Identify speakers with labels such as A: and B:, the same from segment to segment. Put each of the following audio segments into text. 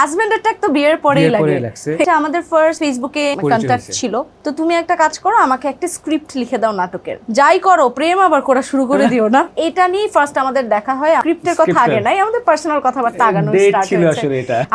A: হাজবেন্ডের ট্যাগ তো বিয়ের পরেই লাগে। এটা আমাদের ফার্স্ট ফেসবুকে কন্ট্যাক্ট ছিল। তো তুমি একটা কাজ করো আমাকে একটা স্ক্রিপ্ট লিখে দাও নাটকের। যাই করো প্রেম আবার করা শুরু করে দিও না। এটা নিয়ে ফার্স্ট আমাদের দেখা হয়। স্ক্রিপ্টের কথা আগে নাই আমাদের পার্সোনাল কথাবার্তা আগানো স্টার্ট হয়েছে।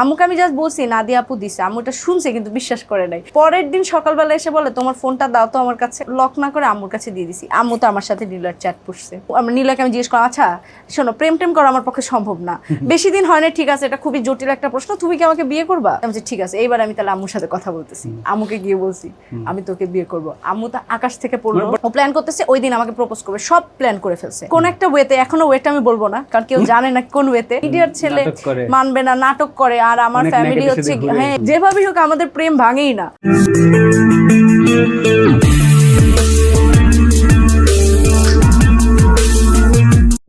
A: আম্মুকে আমি জাস্ট বলছি নাদিয়া আপু দিছে। আম্মু এটা শুনছে কিন্তু বিশ্বাস করে নাই। পরের দিন সকালবেলা এসে বলে তোমার ফোনটা দাও তো আমার কাছে। লক না করে আম্মুর কাছে দিয়ে দিছি। আম্মু তো আমার সাথে নীলার চ্যাট পুষছে। আমার নীলাকে আমি জিজ্ঞেস করলাম আচ্ছা শোনো প্রেম টেম করা আমার পক্ষে সম্ভব না। বেশি দিন হয় না ঠিক আছে এটা খুবই জটিল একটা প্রশ্ন। তুমি কি আমাকে বিয়ে করবা? আমি ঠিক আছে এইবার আমি তাহলে আম্মুর সাথে কথা বলতেছি। আম্মুকে গিয়ে বলছি আমি তোকে বিয়ে করব। আম্মু তো আকাশ থেকে পড়ল। ও প্ল্যান করতেছে ওই দিন আমাকে প্রপোজ করবে। সব প্ল্যান করে ফেলছে। কোন একটা ওয়েতে এখনও ওয়েটা আমি বলব না কারণ কেউ জানে না কোন ওয়েতে ইডিয়ার ছেলে মানবে না নাটক করে আর আমার ফ্যামিলি হচ্ছে। হ্যাঁ যেভাবেই হোক আমাদের প্রেম ভাঙেই না।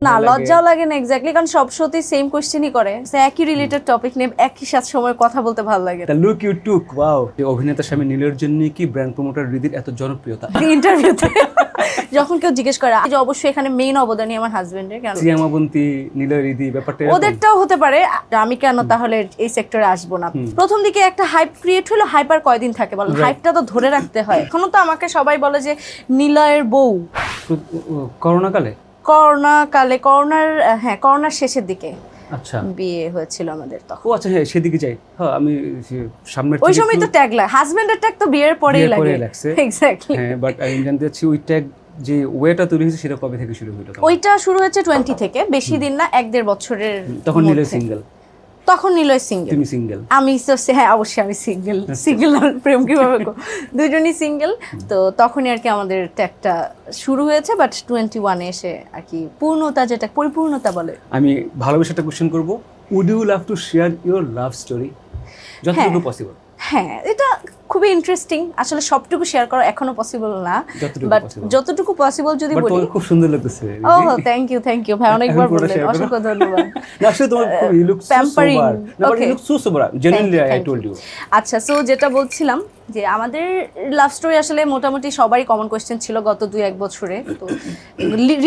A: না লজ্জাও লাগে না এক্স্যাক্টলি কারণ সব শোতেই সেম কোশ্চেনই করে। একই রিলেটেড টপিক নিয়ে একই সাথে সময় কথা বলতে ভালো লাগে।
B: The look you took wow অভিনেতা স্বামী নীলের জন্য কি ব্র্যান্ড প্রমোটার রিদির এত জনপ্রিয়তা?
A: ইন্টারভিউতে যখন কেউ জিজ্ঞেস করে যে অবশ্যই এখানে মেইন অবদানই আমার হাজবেন্ডের কেন?
B: সিয়ামাবন্তী নীলের রিদি ব্যাপারটা
A: ওদেরটাও হতে পারে আমি কেন তাহলে এই সেক্টরে আসব না? প্রথম দিকে একটা হাইপ ক্রিয়েট হলো হাইপার কয়দিন থাকে বলো. হাইপটা তো ধরে রাখতে হয়। এখনও তো আমাকে সবাই বলে যে নীলয়ের বউ।
B: ও- করোনা কালে
A: করোনার হ্যাঁ করোনার শেষের দিকে
B: আচ্ছা।
A: বিয়ে হয়েছিল আমাদের তখন।
B: ও আচ্ছা হ্যাঁ সেদিকে যাই। হ্যাঁ আমি সামনে
A: ওই সময় তো ট্যাগ লাগে হাজবেন্ডের ট্যাগ তো বিয়ের পরেই লাগে। এক্স্যাক্টলি
B: হ্যাঁ বাট আমি জানতে চাচ্ছি ওই ট্যাগ যে ওয়েটা তৈরি হয়েছে সেটা কবে থেকে শুরু হলো
A: ওইটা শুরু হয়েছে টোয়েন্টি থেকে বেশি দিন না এক দেড় বছরের
B: তখন
A: নিলে
B: সিঙ্গেল
A: তখন নিলয় সিঙ্গেল
B: তুমি সিঙ্গেল
A: আমি তো হ্যাঁ অবশ্যই আমি সিঙ্গেল সিঙ্গেল আর প্রেম কীভাবে করব? দুজনই সিঙ্গেল তো তখনই আর কি আমাদের একটা শুরু হয়েছে বাট টোয়েন্টি ওয়ানে এসে আর কি পূর্ণতা যেটা পরিপূর্ণতা বলে।
B: আমি ভালোবেসে একটা কোশ্চেন করব। Would you love to share your love story যতটুকু পসিবল
A: হ্যাঁ এটা খুবই ইন্টারেস্টিং আসলে সবটুকু শেয়ার করা এখনও পসিবল না। বাট যতটুকু পসিবল যদি বলি
B: খুব সুন্দর লাগতেছে।
A: ও থ্যাংক ইউ থ্যাংক ইউ ভাই অনেকবার বললেন। অসংখ্য ধন্যবাদ।
B: আসলে তোমার ইউ লুক সো সোবার না but you look so sober genuinely I told you
A: আচ্ছা সো যেটা বলছিলাম যে আমাদের লাভ স্টোরি আসলে মোটামুটি সবারই কমন কোয়েশ্চেন ছিল গত দুই এক বছরে। তো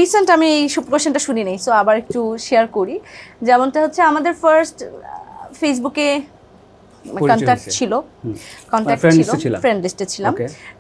A: রিসেন্ট আমি এই কোয়েশ্চেনটা শুনি নাই সো আবার একটু শেয়ার করি। যেমনটা হচ্ছে আমাদের ফার্স্ট ফেসবুকে
B: পরিচয়
A: কন্ট্যাক্ট ছিল। কন্ট্যাক্ট ছিল
B: list ছিলাম।
A: ফ্রেন্ড লিস্টে ছিলাম।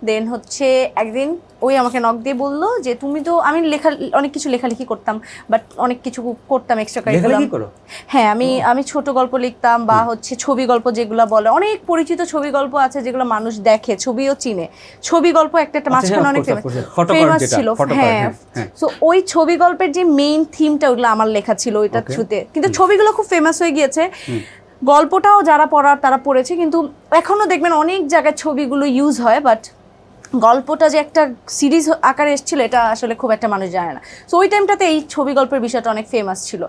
A: দেন হচ্ছে একদিন ওই আমাকে নক দিয়ে বলল যে তুমি তো আমি লেখা অনেক কিছু লেখালেখি করতাম বাট অনেক কিছু করতাম এক্সট্রা
B: লেখালেখি করো?
A: হ্যাঁ আমি আমি ছোট গল্প লিখতাম বা হচ্ছে ছবি গল্প যেগুলো বলে অনেক পরিচিত ছবি গল্প আছে যেগুলো মানুষ দেখে ছবিও চিনে। ছবি গল্প একটা একটা
B: আচ্ছা,
A: মাঝখানে
B: হ্যাঁ,
A: অনেক ফেমাস ছিল। হ্যাঁ।
B: হ্যাঁ, হ্যাঁ।
A: সো ওই ছবি গল্পের যে মেইন থিমটা ওগুলো আমার লেখা ছিল ওইটার
B: Okay.
A: থ্রুতে কিন্তু ছবিগুলো খুব ফেমাস হয়ে গিয়েছে। গল্পটাও যারা পড়ার তারা পড়েছে কিন্তু এখনও দেখবেন অনেক জায়গায় ছবিগুলো ইউজ হয় বাট গল্পটা যে একটা সিরিজ আকারে এসেছিল এটা আসলে খুব একটা মানুষ জানে না। সো ওই টাইমটাতে এই ছবি গল্পের বিষয়টা অনেক ফেমাস ছিল।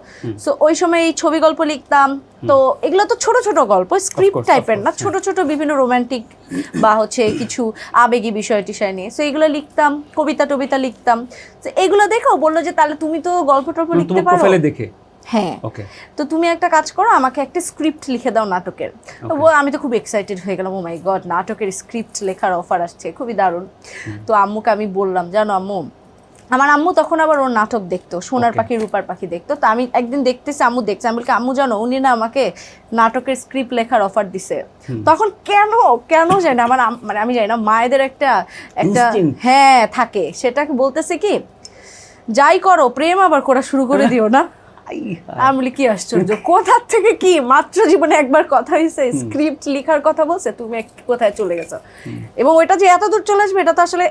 A: সো ওই সময় এই ছবি গল্প লিখতাম। তো এগুলো তো ছোট ছোট গল্প স্ক্রিপ্ট টাইপের না
B: course,
A: ছোট ছোট বিভিন্ন রোমান্টিক বা হচ্ছে কিছু আবেগী বিষয় টিষয় নিয়ে। সো এগুলো লিখতাম কবিতা টবিতা লিখতাম। তো এগুলো দেখেও বলল যে তাহলে তুমি তো গল্প টল্প লিখতে পারো।
B: দেখে।
A: হ্যাঁ।
B: ওকে
A: তো তুমি একটা কাজ করো আমাকে একটা স্ক্রিপ্ট লিখে দাও নাটকের। তো আমি তো খুব এক্সাইটেড হয়ে গেলাম ও মাই গড নাটকের স্ক্রিপ্ট লেখার অফার আসছে খুবই দারুণ। তো আম্মুকে আমি বললাম জানো আম্মু আমার আম্মু তখন আবার ওর নাটক দেখতো সোনার পাখি রূপার পাখি দেখতো। তো আমি একদিন দেখতেছি আম্মু দেখছে আমি বলছি আম্মু জানো উনি না আমাকে নাটকের স্ক্রিপ্ট লেখার অফার দিছে। তখন কেন কেন জানি আমার মানে আমি জানি না মায়েদের একটা একটা হ্যাঁ থাকে। সেটাকে বলতেছে কি যাই করো প্রেম আবার করা শুরু করে দিও না। আমি বলি কি আশ্চর্য কোথা থেকে কি? মাত্র জীবনে একবার কথা হয়েছে স্ক্রিপ্ট লেখার কথা বলছে তুমি কোথায় চলে গেছো? এবং ওইটা যে এত দূর চলে আসবে এটা তো আসলে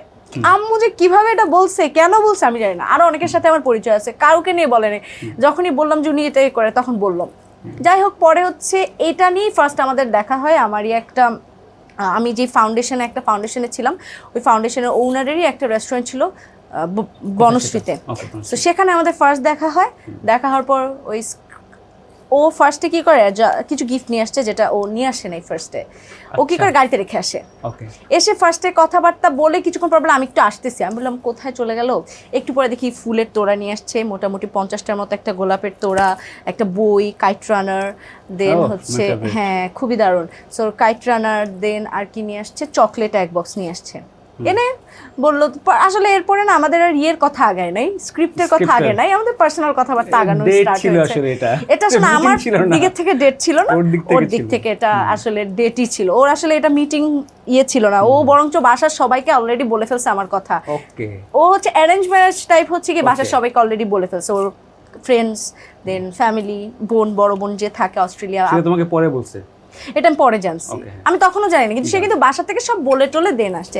A: আম্মু যে কীভাবে এটা বলছে কেন বলছে আমি জানি না। আরও অনেকের সাথে আমার পরিচয় আছে কাউকে নিয়ে বলেনি যখনই বললাম যে উনি এটাই করে তখন বললাম। যাই হোক পরে হচ্ছে এটা নিয়েই ফার্স্ট আমাদের দেখা হয়। আমারই একটা আমি যে ফাউন্ডেশনে একটা ফাউন্ডেশনে ছিলাম ওই ফাউন্ডেশনের ওনারেরই একটা রেস্টুরেন্ট ছিল। বনশ্রীতে। তো সেখানে আমাদের ফার্স্ট দেখা হয়। দেখা হওয়ার পর ওই ও ফার্স্টে কি করে? যা- কিছু গিফট নিয়ে আসছে যেটা ও নিয়ে আসে নাই ফার্স্টে ও কি
B: আচ্ছা।
A: করে গাড়িতে রেখে আসে? এসে ফার্স্টে কথাবার্তা বলে কিছুক্ষণ পর বলে আমি একটু আসতেছি। আমি বললাম কোথায় চলে গেল? একটু পরে দেখি ফুলের তোড়া নিয়ে আসছে মোটামুটি পঞ্চাশটার মতো একটা গোলাপের তোড়া একটা বই কাইট রানার দেন হচ্ছে হ্যাঁ খুবই দারুণ। সো কাইট রানার দেন আর কি নিয়ে আসছে? চকলেট এক বক্স নিয়ে আসছে। এনে বলল আসলে এরপরে না আমাদের আর ইয়ের কথা আগায় নাই স্ক্রিপ্টের কথা আগে নাই আমাদের পার্সোনাল কথাবার্তা আগানো স্টার্ট হয়েছে।
B: এটা।
A: আসলে আমার দিকের থেকে ডেট ছিল না
B: ওর দিক থেকে
A: দিক এটা আসলে ডেটই ছিল। ওর আসলে এটা মিটিং ইয়ে ছিল না। ও বরঞ্চ বাসার সবাইকে অলরেডি বলে ফেলছে আমার কথা। ও হচ্ছে অ্যারেঞ্জ ম্যারেজ টাইপ হচ্ছে কি বাসার সবাইকে অলরেডি বলে ফেলছে। ওর ফ্রেন্ডস দেন ফ্যামিলি বোন বড় বোন যে থাকে অস্ট্রেলিয়া
B: সেটা তোমাকে পরে বলছে।
A: এটা আমি পরে জানছি। আমি তখনও জানি না কিন্তু সে কিন্তু বাসা থেকে সব বলে টলে দেন আসছে।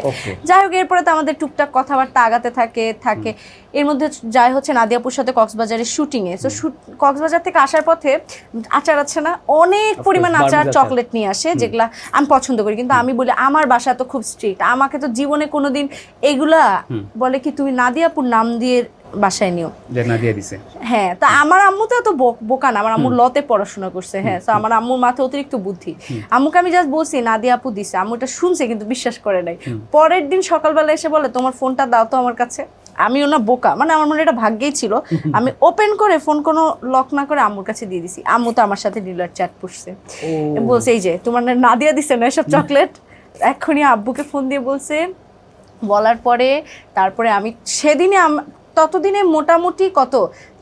A: যাই হোক এরপরে তো আমাদের টুকটাক কথাবার্তা আগাতে থাকে থাকে। এর মধ্যে যাই হচ্ছে নাদিয়াপুর সাথে কক্সবাজারের শুটিং এ। তো কক্সবাজার থেকে আসার পথে আচার আছে না অনেক পরিমাণ আচার। চকলেট নিয়ে আসে যেগুলা আমি পছন্দ করি। কিন্তু আমি বলি আমার বাসা তো খুব স্ট্রিক্ট আমাকে তো জীবনে কোনোদিন এগুলা বলে কি তুমি নাদিয়াপুর নাম দিয়ে বাসায় নিও।
B: দিয়ে
A: হ্যাঁ তা আমার আম্মু তো এত বোকা না আমার আম্মু লতে পড়াশোনা করছে হ্যাঁ তো আমার আম্মুর মাথায় অতিরিক্ত বুদ্ধি। আম্মুকে আমি জাস্ট বলছি নাদিয়া আপু দিছে। আম্মু এটা শুনছে কিন্তু বিশ্বাস করে নাই। পরের দিন সকালবেলা এসে বলে তোমার ফোনটা দাও তো আমার কাছে। আমি ওনা বোকা মানে আমার মনে এটা ভাগ্যেই ছিল। আমি ওপেন করে ফোন কোনো লক না করে আম্মুর কাছে দিয়ে দিছি। আম্মু তো আমার সাথে ডিলার চ্যাট
B: ও।
A: বলছে এই যে তোমার না নাদিয়া দিছে না এসব চকলেট এক্ষুনি আব্বুকে ফোন দিয়ে বলছে। বলার পরে তারপরে আমি সেদিনে আম- ততদিনে মোটামুটি কত?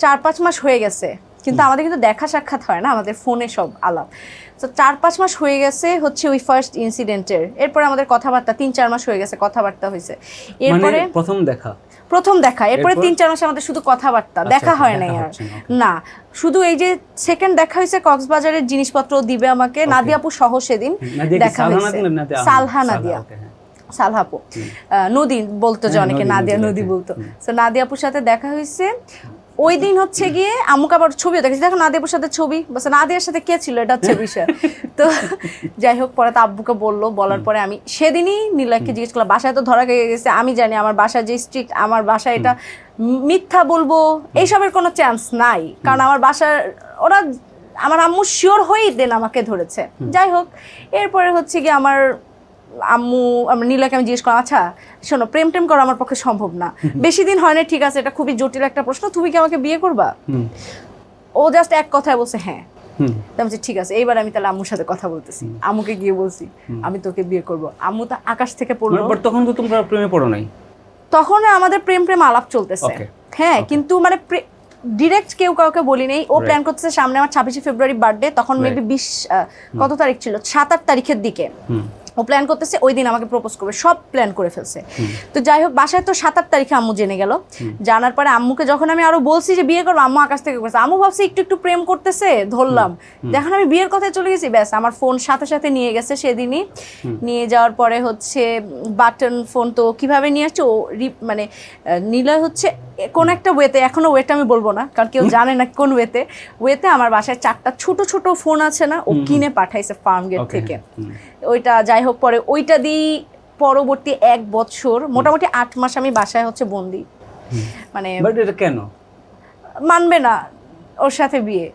A: চার পাঁচ মাস হয়ে গেছে। কিন্তু আমাদের কিন্তু দেখা সাক্ষাৎ হয় না আমাদের ফোনে সব আলাপ। তো চার পাঁচ মাস হয়ে গেছে হচ্ছে ওই ফার্স্ট ইনসিডেন্টের এরপরে আমাদের কথাবার্তা তিন চার মাস হয়ে গেছে কথাবার্তা হয়েছে।
B: মানে
A: এরপরে
B: প্রথম দেখা?
A: প্রথম দেখা। এরপরে তিন চার মাসে আমাদের শুধু কথাবার্তা
B: আচ্ছা,
A: দেখা
B: আচ্ছা,
A: হয় নাই আর।
B: না,
A: শুধু এই যে সেকেন্ড দেখা হয়েছে কক্সবাজারের জিনিসপত্র দিবে আমাকে। নাদিয়াপু সহ সেদিন দেখা হয়েছে? সালহা নাদিয়া।
B: হ্যাঁ।
A: সালহাপু। নদী বলতো যে অনেকে
B: নদী,
A: নাদিয়া
B: নদী,
A: বলতো। তো নাদিয়াপুর সাথে দেখা হয়েছে। ওই দিন হচ্ছে গিয়ে আমুক আবার ছবিও দেখেছি। দেখো নাদিয়াপুর সাথে ছবি। বলছে নাদিয়ার সাথে কে ছিল? এটা হচ্ছে বিষয়। তো যাই হোক পরে তো আব্বুকে বলল। বলার পরে আমি সেদিনই নীলয়কে জিজ্ঞেস করলাম বাসায় তো ধরা গেছে। আমি জানি আমার বাসায় যে স্ট্রিক্ট আমার বাসায় এটা মিথ্যা বলব। এইসবের কোনো চান্স নাই। কারণ আমার বাসার ওরা আমার আম্মু শিওর হয়েই দেন আমাকে ধরেছে। যাই হোক এরপরে হচ্ছে গিয়ে আমার আম্মু আমার নীলাকে আমি জিজ্ঞেস করলাম আচ্ছা শোনো প্রেম টেম করা আমার পক্ষে সম্ভব না। বেশি দিন হয় না ঠিক আছে এটা খুবই জটিল একটা প্রশ্ন তুমি কি আমাকে বিয়ে করবা? ও জাস্ট এক কথায় বলছে হ্যাঁ। ঠিক আছে এইবার আমি তাহলে আম্মুর সাথে কথা বলতেছি আম্মুকে গিয়ে বলছি আমি তোকে বিয়ে করব। আম্মু তো আকাশ থেকে পড়ল।
B: বাট তখন তো তোমরা প্রেমে পড়ো নাই।
A: তখন আমাদের প্রেম প্রেম আলাপ চলতেছে। হ্যাঁ কিন্তু মানে ডিরেক্ট কেউ কাউকে বলি নেই। ও প্ল্যান করতেছে সামনে আমার ছাব্বিশে ফেব্রুয়ারি বার্থডে তখন. মেবি বিশ আহ, কত তারিখ ছিল? সাত আট তারিখের দিকে। ও প্ল্যান করতেছে, ওই দিন আমাকে প্রপোজ করবে, সব প্ল্যান করে ফেলছে। তো যাই হোক, বাসায় তো সাত আট তারিখে আম্মু জেনে গেল। জানার পরে আম্মুকে যখন আমি আরও বলছি যে, বিয়ে করব, আম্মু আকাশ থেকে করছে আম্মু ভাবছি একটু একটু প্রেম করতেছে, ধরলাম। যখন আমি বিয়ের কথায় চলে গেছি, ব্যাস, আমার ফোন সাথে সাথে নিয়ে গেছে সেদিনই। নিয়ে যাওয়ার পরে হচ্ছে বাটন ফোন তো কীভাবে নিয়ে আসছে, ও মানে নিলয় হচ্ছে কোন একটা ওয়েতে এখনও ওয়েটা আমি বলব না কারণ কেউ জানে না কোন ওয়েতে ওয়েতে আমার বাসায় চারটা ছোট ছোট ফোন আছে না ও কিনে পাঠাইছে ফার্ম গেট থেকে। ওইটা যাই হোক পরে ওইটা দিই পরবর্তী এক বছর মোটামুটি আট মাস আমি বাসায় হচ্ছে বন্দি। মানে
B: বাট এটা কেন?
A: মানবে না ওর সাথে বিয়ে।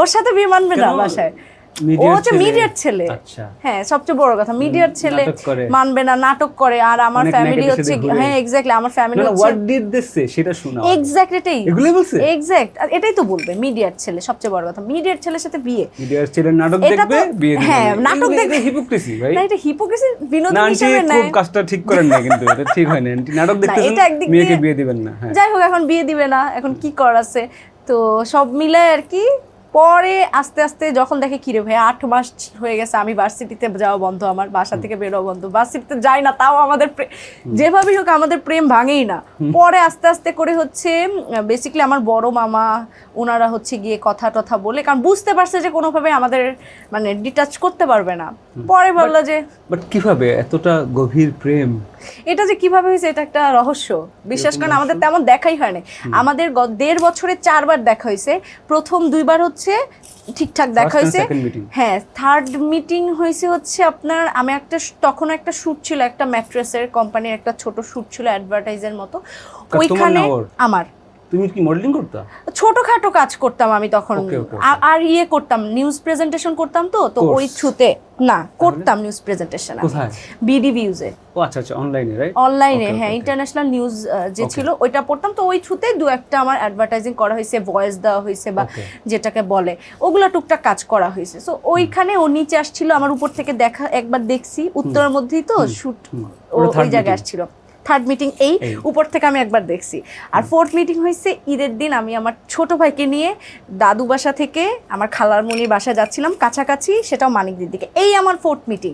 A: ওর সাথে বিয়ে মানবে না বাসায়। ও হচ্ছে
B: ছেলে?
A: মিডিয়ার ছেলে।
B: আচ্ছা।
A: হ্যাঁ সবচেয়ে বড় কথা। মিডিয়ার ছেলে মানবে না নাটক করে আর আমার ফ্যামিলি হচ্ছে হ্যাঁ এক্স্যাক্টলি আমার ফ্যামিলি হচ্ছে
B: হোয়াট ডিড দিস সে সেটা শোনাও।
A: এক্স্যাক্ট এটাই।
B: এগুলোই বলছে?
A: এক্স্যাক্ট এটাই তো বলবে মিডিয়ার ছেলে সবচেয়ে বড় কথা। মিডিয়ার ছেলের সাথে বিয়ে।
B: মিডিয়ার ছেলের নাটক দেখবে বিয়ে দিবে।
A: হ্যাঁ, নাটক দেখবে।
B: হিপোক্রেসি ভাই
A: না এটা হিপোক্রেসি বিনোদন হিসেবে
B: খুব
A: নেয়।
B: কাজটা ঠিক করেন না কিন্তু এটা ঠিক হয় না নাটক দেখতেছেন
A: এটা একদিক
B: মেয়েকে বিয়ে দিবেন না হ্যাঁ।
A: যাই হোক এখন বিয়ে দিবে না এখন কি করার আছে? তো সব মিলে আর কি পরে আস্তে আস্তে যখন দেখে কিরে ভাই আট মাস হয়ে গেছে আমি ভার্সিটিতে যাওয়া বন্ধ আমার বাসা থেকে বেরোয়া বন্ধ ভার্সিটিতে যাই না তাও আমাদের যেভাবেই হোক আমাদের প্রেম ভাঙেই না। পরে আস্তে আস্তে করে হচ্ছে বেসিক্যালি আমার বড় মামা ওনারা হচ্ছে গিয়ে কথা টথা বলে কারণ বুঝতে পারছে যে কোনোভাবে আমাদের মানে ডিটাচ করতে পারবে না। পরে বলল যে
B: বাট কীভাবে? এতটা গভীর প্রেম?
A: এটা যে কীভাবে হয়েছে এটা একটা রহস্য। বিশ্বাস করেন আমাদের তেমন দেখাই হয় না আমাদের দেড় বছরে চারবার দেখা হয়েছে। প্রথম দুইবার হচ্ছে ঠিকঠাক দেখা হয়েছে। হ্যাঁ থার্ড মিটিং হয়েছে হচ্ছে আপনার আমি একটা তখন একটা শ্যুট ছিল একটা ম্যাট্রেসের কোম্পানির একটা ছোট শ্যুট ছিল অ্যাডভার্টাইজের মতো। ওইখানে আমার।
B: তুমি কি মডেলিং করতা?
A: ছোটখাটো কাজ করতাম আমি তখন। আর ইয়ে করতাম নিউজ প্রেজেন্টেশন করতাম তো তো ওই থ্রুতে। না করতাম নিউজ প্রেজেন্টেশন
B: কোথায়?
A: বিডি ভিউজে
B: ও আচ্ছা আচ্ছা অনলাইনে রাইট
A: অনলাইনে হ্যাঁ. ইন্টারন্যাশনাল নিউজ যে ছিল ওইটা পড়তাম তো ওই থ্রুতে দু একটা আমার অ্যাডভার্টাইজিং করা হয়েছে ভয়েস দেওয়া হয়েছে বা যেটাকে বলে ওগুলা টুকটাক কাজ করা হয়েছে। সো ওইখানে ও নিচে আসছিল আমার উপর থেকে দেখা একবার দেখছি উত্তরের মধ্যেই তো শুট ওই জায়গায় আসছিল। থার্ড মিটিং
B: এই।
A: উপর থেকে আমি একবার দেখছি। আর ফোর্থ মিটিং হয়েছে ঈদের দিন আমি আমার ছোট ভাইকে নিয়ে দাদু বাসা থেকে আমার খালার মনির বাসায় যাচ্ছিলাম কাছাকাছি সেটাও মানিকদের দিকে এই আমার ফোর্থ মিটিং